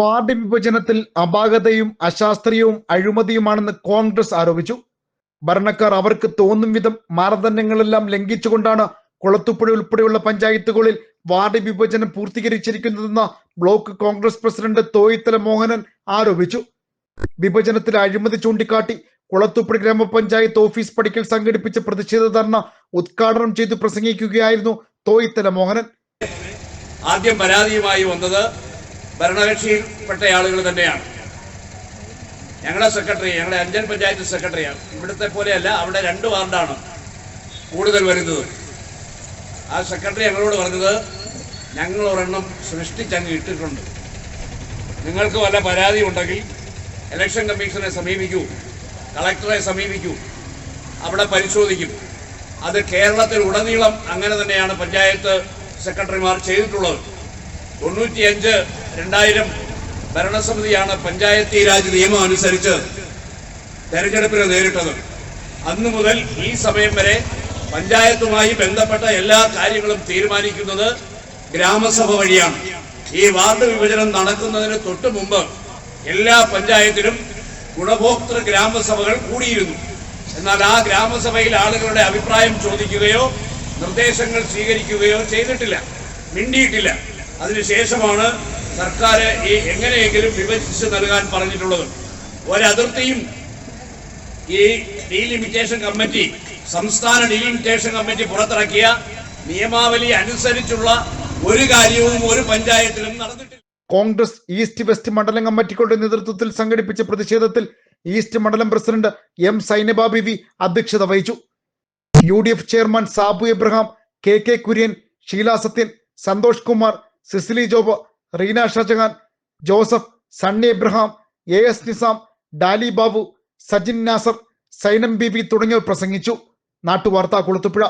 Ward വിഭജനത്തിൽ അപാകതയും അശാസ്ത്രീയവും അഴിമതിയുമാണെന്ന് Congress ആരോപിച്ചു. ഭരണക്കാർ അവർക്ക് തോന്നും വിധം മാനദണ്ഡങ്ങളെല്ലാം ലംഘിച്ചുകൊണ്ടാണ് കുളത്തുപുഴ ഉൾപ്പെടെയുള്ള പഞ്ചായത്തുകളിൽ വാർഡ് വിഭജനം പൂർത്തീകരിച്ചിരിക്കുന്നതെന്ന് ബ്ലോക്ക് കോൺഗ്രസ് പ്രസിഡന്റ് തോയിത്തല മോഹനൻ ആരോപിച്ചു. വിഭജനത്തിൽ അഴിമതി ചൂണ്ടിക്കാട്ടി കുളത്തുപ്പുഴ ഗ്രാമപഞ്ചായത്ത് ഓഫീസ് പടിക്കൽ സംഘടിപ്പിച്ച പ്രതിഷേധ ധർണ ഉദ്ഘാടനം ചെയ്തു പ്രസംഗിക്കുകയായിരുന്നു തോയിത്തല മോഹനൻ. ആദ്യം പരാതിയുമായി വന്നത് ഭരണകക്ഷിയിൽപ്പെട്ട ആളുകൾ തന്നെയാണ്. ഞങ്ങളുടെ സെക്രട്ടറി ഞങ്ങളുടെ അഞ്ചൽ പഞ്ചായത്ത് സെക്രട്ടറിയാണ് ഇവിടുത്തെ പോലെയല്ല അവിടെ രണ്ട് വാർഡാണ് കൂടുതൽ വരുന്നത്. ആ സെക്രട്ടറി ഞങ്ങളോട് പറഞ്ഞത് ഞങ്ങൾ ഒരെണ്ണം സൃഷ്ടിച്ചങ്ങ് ഇട്ടിട്ടുണ്ട്. നിങ്ങൾക്ക് വല്ല പരാതി ഉണ്ടെങ്കിൽ ഇലക്ഷൻ കമ്മീഷനെ സമീപിക്കൂ കളക്ടറെ സമീപിക്കൂ അവിടെ പരിശോധിക്കും. അത് കേരളത്തിൽ ഉടനീളം അങ്ങനെ തന്നെയാണ് പഞ്ചായത്ത് സെക്രട്ടറിമാർ ചെയ്തിട്ടുള്ളത്. തൊണ്ണൂറ്റിയഞ്ച് രണ്ടായിരം ഭരണസമിതിയാണ് പഞ്ചായത്തി രാജ് നിയമം അനുസരിച്ച് തെരഞ്ഞെടുപ്പിനെ നേരിട്ടത്. അന്നു മുതൽ ഈ സമയം വരെ പഞ്ചായത്തുമായി ബന്ധപ്പെട്ട എല്ലാ കാര്യങ്ങളും തീരുമാനിക്കുന്നത് ഗ്രാമസഭ വഴിയാണ്. ഈ വാർഡ് വിഭജനം നടക്കുന്നതിന് തൊട്ടു മുമ്പ് എല്ലാ പഞ്ചായത്തിലും ഗുണഭോക്തൃ ഗ്രാമസഭകൾ കൂടിയിരുന്നു. എന്നാൽ ആ ഗ്രാമസഭയിൽ ആളുകളുടെ അഭിപ്രായം ചോദിക്കുകയോ നിർദ്ദേശങ്ങൾ സ്വീകരിക്കുകയോ ചെയ്തിട്ടില്ല. മിണ്ടിയിട്ടില്ല. അതിനുശേഷമാണ് സർക്കാർ ഈ എങ്ങനെയെങ്കിലും വിഭജിച്ച് നൽകാൻ പറഞ്ഞിട്ടുള്ളത്. ഒരതിർത്തിയും ഈ ഡീലിമിറ്റേഷൻ കമ്മിറ്റി സംസ്ഥാന ഡീലിമിറ്റേഷൻ കമ്മിറ്റി പുറത്തിറക്കിയ നിയമാവലി അനുസരിച്ചുള്ള ഒരു കാര്യവും ഒരു പഞ്ചായത്തിലും നടന്നിട്ടില്ല. കോൺഗ്രസ് ഈസ്റ്റ് വെസ്റ്റ് മണ്ഡലം കമ്മിറ്റികളുടെ നേതൃത്വത്തിൽ സംഘടിപ്പിച്ച പ്രതിഷേധത്തിൽ ഈസ്റ്റ് മണ്ഡലം പ്രസിഡന്റ് എം സൈനബ ബിവി അധ്യക്ഷത വഹിച്ചു. U D F chairman Sabu Abraham K K Kurian Sheela Sathyan Santhosh Kumar Cicily Job Reena Shajahan Joseph Sunny Abraham A S Nizam Dali Babu Sajin Nasar Sainam Bibi തുടങ്ങിയവർ പ്രസംഗിച്ചു. നാട്ടുവാർത്ത കുളത്തുപുഴ.